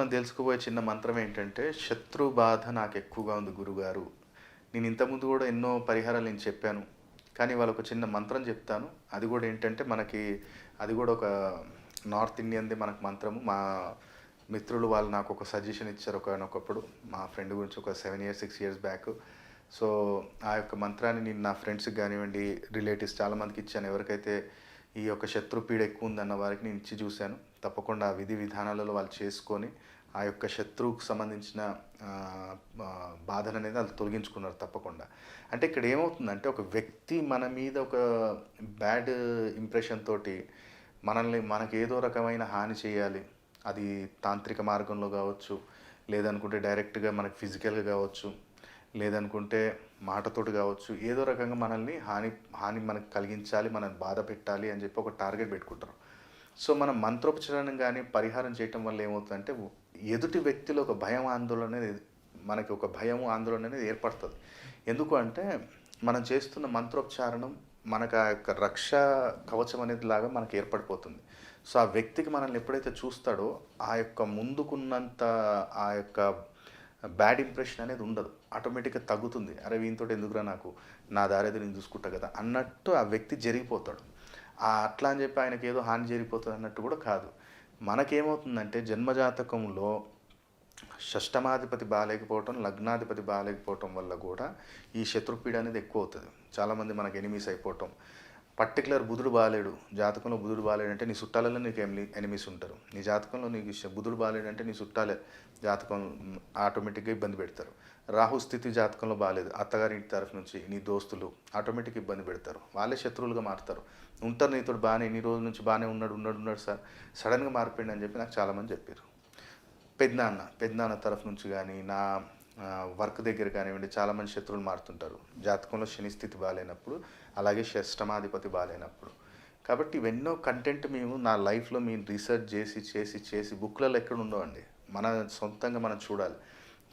మనం తెలుసుకోబోయే చిన్న మంత్రం ఏంటంటే శత్రు బాధ నాకు ఎక్కువగా ఉంది గురుగారు. నేను ఇంతకుముందు కూడా ఎన్నో పరిహారాలు నేను చెప్పాను. కానీ వాళ్ళకు చిన్న మంత్రం చెప్తాను. అది కూడా ఏంటంటే మనకి అది కూడా ఒక నార్త్ ఇండియన్ది మనకు మంత్రము. మా మిత్రులు వాళ్ళు నాకు ఒక సజెషన్ ఇచ్చారు ఒకనొకప్పుడు మా ఫ్రెండ్ గురించి ఒక seven years six years back. So ఆ యొక్క మంత్రాన్ని నేను నా ఫ్రెండ్స్కి కానివ్వండి రిలేటివ్స్ చాలామందికి ఇచ్చాను. ఎవరికైతే ఈ యొక్క శత్రుపీడ ఎక్కువ ఉందన్న వారికి నేను ఇచ్చి చూశాను. తప్పకుండా ఆ విధి విధానాలలో వాళ్ళు చేసుకొని ఆ యొక్క శత్రువుకు సంబంధించిన బాధను అనేది అది తొలగించుకున్నారు తప్పకుండా. అంటే ఇక్కడ ఏమవుతుందంటే ఒక వ్యక్తి మన మీద ఒక బ్యాడ్ ఇంప్రెషన్ తోటి మనల్ని మనకి ఏదో రకమైన హాని చేయాలి. అది తాంత్రిక మార్గంలో కావచ్చు లేదనుకుంటే డైరెక్ట్గా మనకి ఫిజికల్గా కావచ్చు లేదనుకుంటే మాటతోటి కావచ్చు ఏదో రకంగా మనల్ని హాని హాని మనకు కలిగించాలి మనల్ని బాధ పెట్టాలి అని చెప్పి ఒక టార్గెట్ పెట్టుకుంటారు. సో మనం మంత్రోపచారం కానీ పరిహారం చేయటం వల్ల ఏమవుతుందంటే ఎదుటి వ్యక్తిలో ఒక భయం ఆందోళన అనేది మనకి ఒక భయం ఆందోళన అనేది ఏర్పడుతుంది. ఎందుకు అంటే మనం చేస్తున్న మంత్రోచ్చారణం మనకు ఆ యొక్క రక్ష కవచం అనేది లాగా మనకు ఏర్పడిపోతుంది. సో ఆ వ్యక్తికి మనల్ని ఎప్పుడైతే చూస్తాడో ఆ యొక్క ముందుకున్నంత ఆ యొక్క బ్యాడ్ ఇంప్రెషన్ అనేది ఉండదు. ఆటోమేటిక్గా తగ్గుతుంది. అరే వీంతో ఎందుకురా నాకు? నా దారేది నేను చూసుకుంటా కదా అన్నట్టు ఆ వ్యక్తి జరిగిపోతాడు. ఆ అట్లా అని చెప్పి ఆయనకి ఏదో హాని జరిగిపోతుంది అన్నట్టు కూడా కాదు. మనకేమవుతుందంటే జన్మజాతకంలో షష్టమాధిపతి బాగాలేకపోవటం లగ్నాధిపతి బాగాలేకపోవటం వల్ల కూడా ఈ శత్రుపీడ అనేది ఎక్కువ అవుతుంది చాలామంది మనకి ఎనిమీస్ అయిపోవటం పర్టికులర్ బుధుడు బాలేడు. జాతకంలో బుధుడు బాలేడంటే నీ చుట్టాలలో నీకు ఎమి ఎనిమిస్ ఉంటారు. నీ జాతకంలో నీకు శ- బుధుడు బాలేడంటే నీ చుట్టాలే జాతకం ఆటోమేటిక్గా ఇబ్బంది పెడతారు. రాహు స్థితి జాతకంలో బాగాలేదు అత్తగారి ఇంటి తరఫు నుంచి నీ దోస్తులు ఆటోమేటిక్ ఇబ్బంది పెడతారు. వాళ్ళే శత్రువులుగా మారుతారు. ఉంటారు నీతో బాగానే ఇన్ని రోజుల నుంచి బాగానే ఉన్నాడు ఉన్నాడు ఉన్నాడు సార్. సడన్గా మారిపోయింది అని చెప్పి నాకు చాలామంది చెప్పారు. పెద్దనాన్న పెద్దనాన్న తరఫు నుంచి కానీ నా వర్క్ దగ్గర కానివ్వండి చాలామంది శత్రువులు మారుతుంటారు. జాతకంలో శని స్థితి బాగాలేనప్పుడు అలాగే షష్టమాధిపతి బాగాలేనప్పుడు. కాబట్టి ఇవెన్నో కంటెంట్ మేము నా లైఫ్లో మేము రీసెర్చ్ చేసి చేసి చేసి బుక్లలో ఎక్కడ ఉండవండి. మన సొంతంగా మనం చూడాలి.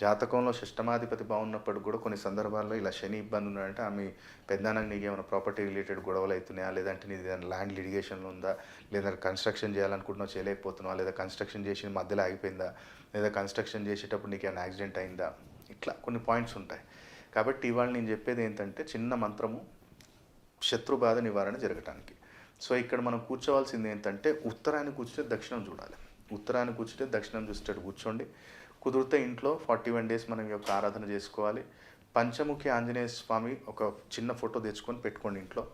జాతకంలో షష్టమాధిపతి బాగున్నప్పుడు కూడా కొన్ని సందర్భాల్లో ఇలా శని ఇబ్బంది ఉన్నాడంటే ఆమె పెద్దనాన్నకి నీకు ఏమైనా ప్రాపర్టీ రిలేటెడ్ గొడవలు అవుతున్నాయా? లేదంటే నీది ఏదైనా ల్యాండ్ లిటిగేషన్లో ఉందా? లేదా కన్స్ట్రక్షన్ చేయాలనుకుంటున్నావు? చేయలేకపోతున్నావా? లేదా కన్స్ట్రక్షన్ చేసి మధ్యలో ఆగిపోయిందా? లేదా కన్స్ట్రక్షన్ చేసేటప్పుడు నీకు ఏమైనా యాక్సిడెంట్ అయిందా? ఇట్లా కొన్ని పాయింట్స్ ఉంటాయి. కాబట్టి ఇవాళ నేను చెప్పేది ఏంటంటే చిన్న మంత్రము శత్రు బాధ నివారణ జరగటానికి. సో ఇక్కడ మనం కూర్చోవాల్సింది ఏంటంటే ఉత్తరాన్ని కూర్చుంటే దక్షిణం చూడాలి. ఉత్తరాన్ని కూర్చుంటే దక్షిణం చూసేటట్టు కూర్చోండి. కుదిరితే ఇంట్లో ఫార్టీ వన్ డేస్ మనం ఈ యొక్క ఆరాధన చేసుకోవాలి. పంచముఖి ఆంజనేయ స్వామి ఒక చిన్న ఫోటో తెచ్చుకొని పెట్టుకోండి ఇంట్లో.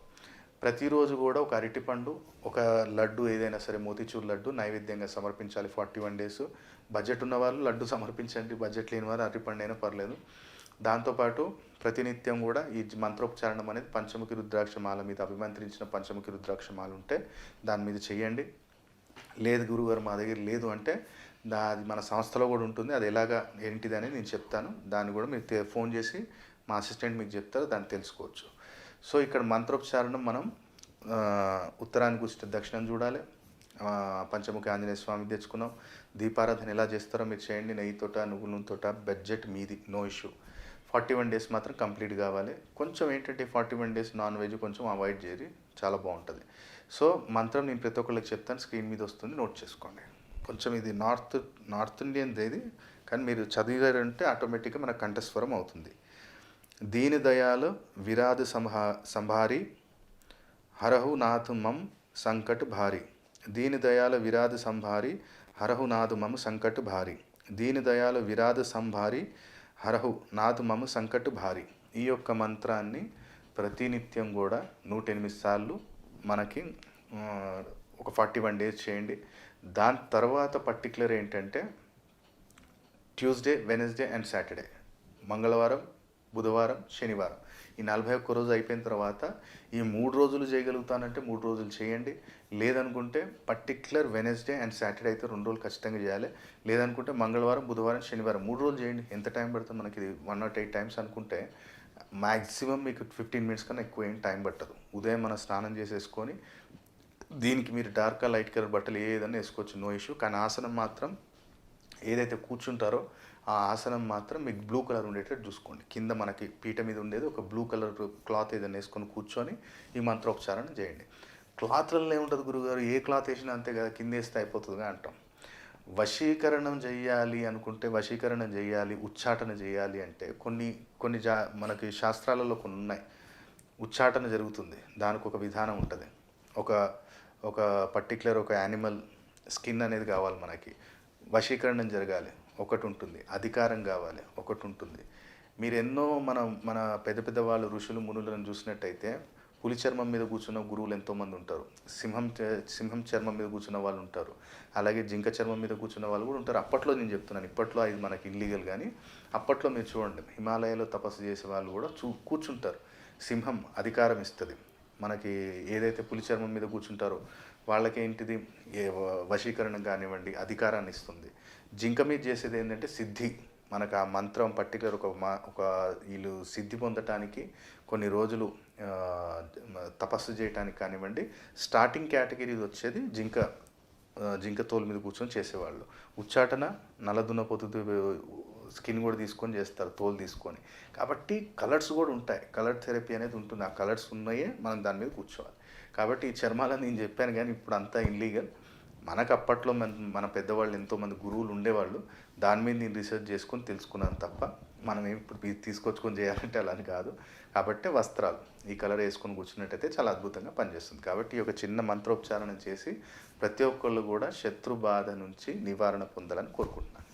ప్రతిరోజు కూడా ఒక అరటిపండు ఒక లడ్డు ఏదైనా సరే మోతిచూర్ లడ్డు నైవేద్యంగా సమర్పించాలి ఫార్టీ వన్ డేస్. బడ్జెట్ ఉన్న వాళ్ళు లడ్డు సమర్పించండి బడ్జెట్ లేని వారు అరటిపండు అయినా పర్లేదు. దాంతోపాటు ప్రతినిత్యం కూడా ఈ మంత్రోపచారణం అనేది పంచముఖి రుద్రాక్షమాల మీద అభిమంత్రించిన పంచముఖి రుద్రాక్షమాల ఉంటే దాని మీద చేయండి. లేదు గురుగారు మా దగ్గర లేదు అంటే దా అది మన సంస్థలో కూడా ఉంటుంది. అది ఎలాగా ఏంటిది అనేది నేను చెప్తాను. దాన్ని కూడా మీరు తె- ఫోన్ చేసి మా అసిస్టెంట్ మీకు చెప్తారు దాన్ని తెలుసుకోవచ్చు. సో ఇక్కడ మంత్రోపచారణం మనం ఉత్తరానికి కూర్చుంటే దక్షిణం చూడాలి. పంచముఖి ఆంజనేయ స్వామి తెచ్చుకున్నాం. దీపారాధన ఎలా చేస్తారో మీరు చేయండి. నెయ్యితోట నువ్వుల నూనెతోట బడ్జెట్ మీది no issue. Forty one days మాత్రం కంప్లీట్ కావాలి. కొంచెం ఏంటంటే forty one days non veg కొంచెం అవాయిడ్ చేయరు చాలా బాగుంటుంది. సో మంత్రం నేను ప్రతి ఒక్కళ్ళకి చెప్తాను. స్క్రీన్ మీద వస్తుంది. నోట్ చేసుకోండి. కొంచెం ఇది నార్త్ నార్త్ ఇండియన్ ఇది కానీ మీరు చదివారంటే ఆటోమేటిక్గా మన కంఠస్వరం అవుతుంది. దీని దయాలు విరాధ సంహా సంభారి హరహు నాథు మం సంకట్ భారి. దీని దయాల విరాధ సంభారి హరహు నాథు మమ సంకట్ భారి. దీని దయాల విరాధ సంభారి హరహు నాథు మమ సంకట్ భారి. ఈ యొక్క మంత్రాన్ని ప్రతినిత్యం కూడా నూట ఎనిమిది సార్లు మనకి ఒక ఫార్టీ వన్ డేస్ చేయండి. దాని తర్వాత పర్టికులర్ ఏంటంటే ట్యూస్డే వెనస్డే అండ్ సాటర్డే. మంగళవారం బుధవారం శనివారం. ఈ నలభై ఒక్క రోజు అయిపోయిన తర్వాత ఈ మూడు రోజులు చేయగలుగుతానంటే మూడు రోజులు చేయండి. లేదనుకుంటే పర్టిక్యులర్ వెనస్డే అండ్ సాటర్డే అయితే రెండు రోజులు ఖచ్చితంగా చేయాలి. లేదనుకుంటే మంగళవారం బుధవారం శనివారం మూడు రోజులు చేయండి. ఎంత టైం పడుతుంది? మనకి ఇది వన్ నాట్ ఎయిట్ టైమ్స్ అనుకుంటే మ్యాక్సిమం మీకు ఫిఫ్టీన్ మినిట్స్ కన్నా ఎక్కువ ఏం టైం పట్టదు. ఉదయం మనం స్నానం చేసేసుకొని దీనికి మీరు డార్క్ లైట్ కలర్ బట్టలు ఏదైనా వేసుకోవచ్చు. నో ఇష్యూ కానీ ఆసనం మాత్రం ఏదైతే కూర్చుంటారో ఆ ఆసనం మాత్రం మీకు బ్లూ కలర్ ఉండేటట్టు చూసుకోండి. కింద మనకి పీట మీద ఉండేది ఒక బ్లూ కలర్ క్లాత్ ఏదైనా వేసుకొని కూర్చొని ఈ మంత్రోపచారణ చేయండి. క్లాత్లలో ఏముంటుంది గురుగారు? ఏ క్లాత్ వేసినా అంతే కదా కింద వేస్తే అయిపోతుందిగా అంటాం. వశీకరణం చేయాలి అనుకుంటే వశీకరణం చేయాలి ఉచ్చాటన చేయాలి అంటే కొన్ని కొన్ని జా మనకి శాస్త్రాలలో కొన్ని ఉన్నాయి. ఉచ్చాటన జరుగుతుంది. దానికి ఒక విధానం ఉంటుంది. ఒక ఒక పర్టికులర్ ఒక యానిమల్ స్కిన్ అనేది కావాలి మనకి. వశీకరణం జరగాలి. ఒకటి ఉంటుంది. అధికారం కావాలి. ఒకటి ఉంటుంది. మీరు ఎన్నో మన మన పెద్ద పెద్ద వాళ్ళు ఋషులు మునులను చూసినట్టయితే పులి చర్మం మీద కూర్చున్న గురువులు ఎంతోమంది ఉంటారు. సింహం సింహం చర్మం మీద కూర్చున్న వాళ్ళు ఉంటారు. అలాగే జింక చర్మం మీద కూర్చున్న వాళ్ళు కూడా ఉంటారు. అప్పట్లో నేను చెప్తున్నాను. ఇప్పట్లో అది మనకి ఇల్లీగల్ కానీ అప్పట్లో మీరు చూడండి. హిమాలయాలో తపస్సు చేసే వాళ్ళు కూడా చూ కూర్చుంటారు. సింహం అధికారం ఇస్తుంది. మనకి ఏదైతే పులి చర్మం మీద కూర్చుంటారో వాళ్ళకి ఏంటిది ఏ వశీకరణ కానివ్వండి అధికారాన్ని ఇస్తుంది. జింక మీద చేసేది ఏంటంటే సిద్ధి. మనకు ఆ మంత్రం పర్టికులర్ ఒక మా ఒక వీళ్ళు సిద్ధి పొందటానికి కొన్ని రోజులు తపస్సు చేయటానికి కానివ్వండి స్టార్టింగ్ కేటగిరీ వచ్చేది జింక జింక తోలు మీద కూర్చొని చేసేవాళ్ళు. ఉచ్చాటన నల్లదున్న పొద్దు స్కిన్ కూడా తీసుకొని చేస్తారు తోలు తీసుకొని. కాబట్టి కలర్స్ కూడా ఉంటాయి. కలర్ థెరపీ అనేది ఉంటుంది. ఆ కలర్స్ ఉన్నాయే మనం దాని మీద కూర్చోవాలి. కాబట్టి ఈ చర్మాలని నేను చెప్పాను కానీ ఇప్పుడు అంతా ఇల్లీగల్ మనకు అప్పట్లో మన మన పెద్దవాళ్ళు ఎంతోమంది గురువులు ఉండేవాళ్ళు దాని మీద నేను రీసెర్చ్ చేసుకొని తెలుసుకున్నాను తప్ప మనం ఇప్పుడు తీసుకొచ్చుకొని చేయాలంటే అలా అని కాదు. కాబట్టి వస్త్రాలు ఈ కలర్ వేసుకొని కూర్చున్నట్టయితే చాలా అద్భుతంగా పనిచేస్తుంది. కాబట్టి ఈ ఒక చిన్న మంత్రోపచారణ చేసి ప్రతి ఒక్కళ్ళు కూడా శత్రు బాధ నుంచి నివారణ పొందాలని కోరుకుంటున్నాను.